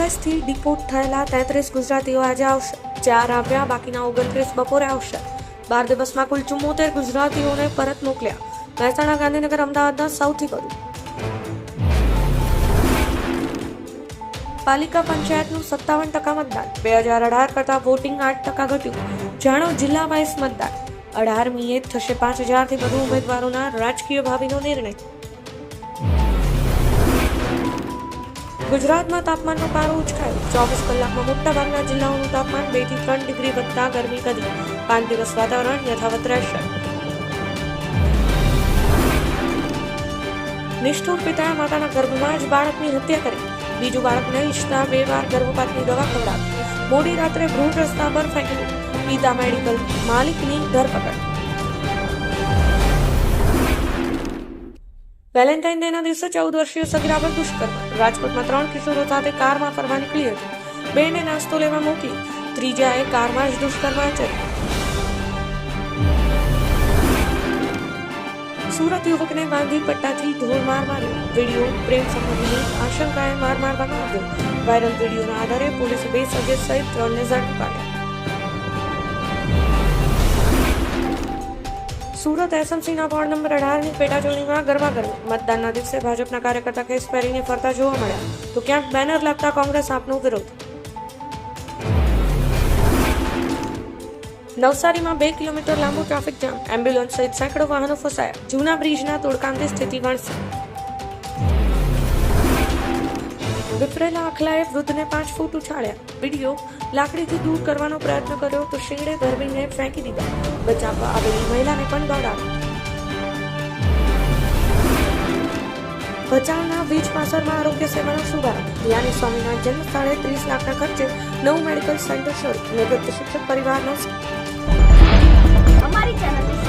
યુએસથી deport થયેલા તેત્રીસ ગુજરાતીઓ આજે આવશે. ચાર આવ્યા, બાકીના ઓગણત્રીસ બપોરે આવશે. બાર દિવસમાં કુલ ચુમ્મોતેર ગુજરાતીઓને પરત મોકલ્યા. મહેસાણા, ગાંધીનગર, અમદાવાદના સૌથી વધુ. પાલિકા પંચાયતનું સત્તાવન ટકા મતદાન. બે હજાર અઢાર કરતાં વોટિંગ આઠ ટકા ઘટ્યું. જાણો, જિલ્લા વાઇઝ મતદાન. અઢારમીએ થશે પાંચ હજારથી વધુ ઉમેદવારોના રાજકીય ભાવિનો નિર્ણય. ગુજરાતમાં તાપમાનનો પારો ઉચકાયો. ચોવીસ કલાકમાં મોટાભાગના જિલ્લાઓનું તાપમાન બેથી ત્રણ ડિગ્રી વધતા ગરમી કરી પાંચ દિવસ વાતાવરણ યથાવત રહેશે. નિષ્ઠુર પિતાએ માતાના ગર્ભમાં જ બાળકની હત્યા કરી. બીજું બાળક ન ઈચ્છતા બે વાર ગર્ભપાતની દવા ખવડાવી. મોડી રાત્રે ભ્રૂણ રસ્તા પર ફેંકી. પિતા મેડિકલ માલિકની ધરપકડ. વેલેન્ટાઇન ડેના દિવસે ચૌદ વર્ષીય સગીરા પર દુષ્કર્મ રાજકોટમાં ત્રણ કિશોરો સાથે કારમાં ફરવા નીકળી હતી. બેને નાસ્તો લેવા મોકલી, ત્રીજાએ કારમાં જ દુષ્કર્મ આચર્યું. સુરત યુવકને બાંધી પટ્ટાથી ઢોર માર માર્યો વીડિયો પ્રેમ સંબંધની આશંકાએ માર મારવામાં આવ્યો. વાયરલ વિડીયોના આધારે પોલીસે બે સજેસ સહિત ત્રણને ઝડપી પાડ્યા સુરત એસએમસીના વોર્ડ નંબર અઢારની પેટા ચૂંટણીમાં ગરમા ગરમી મતદાનના દિવસે ભાજપના કાર્યકર્તા કેસ પહેરીને ફરતા જોવા મળ્યા. તો ક્યાંક બેનર લાગતા કોંગ્રેસ આપનો વિરોધ? નવસારીમાં બે કિલોમીટર લાંબુ ટ્રાફિક જામ. એમ્બ્યુલન્સ સહિત સેંકડો વાહનો ફસાયા. જૂના બ્રિજના તોડકામની સ્થિતિ વણસી. વિફરેલા આખલાએ વૃદ્ધને પાંચ ફૂટ ઉછાળ્યા. વીડિયો લાકડીથી દૂર કરવાનો પ્રયત્ન કર્યો તો શિંગડે ગરબીને ફેંકી દીધા. બચાવવા આવેલી મહિલાને પણ દોડાવી ભચાઉના વીજ પાસરમાં આરોગ્ય સેવાનો શુભારંભ યાની સ્વામીના જન્મ સ્થળે ત્રીસ લાખના ખર્ચે નવું મેડિકલ સેન્ટર શરૂ. નિવૃત્ત શિક્ષક પરિવારનો અમારી ચેનલને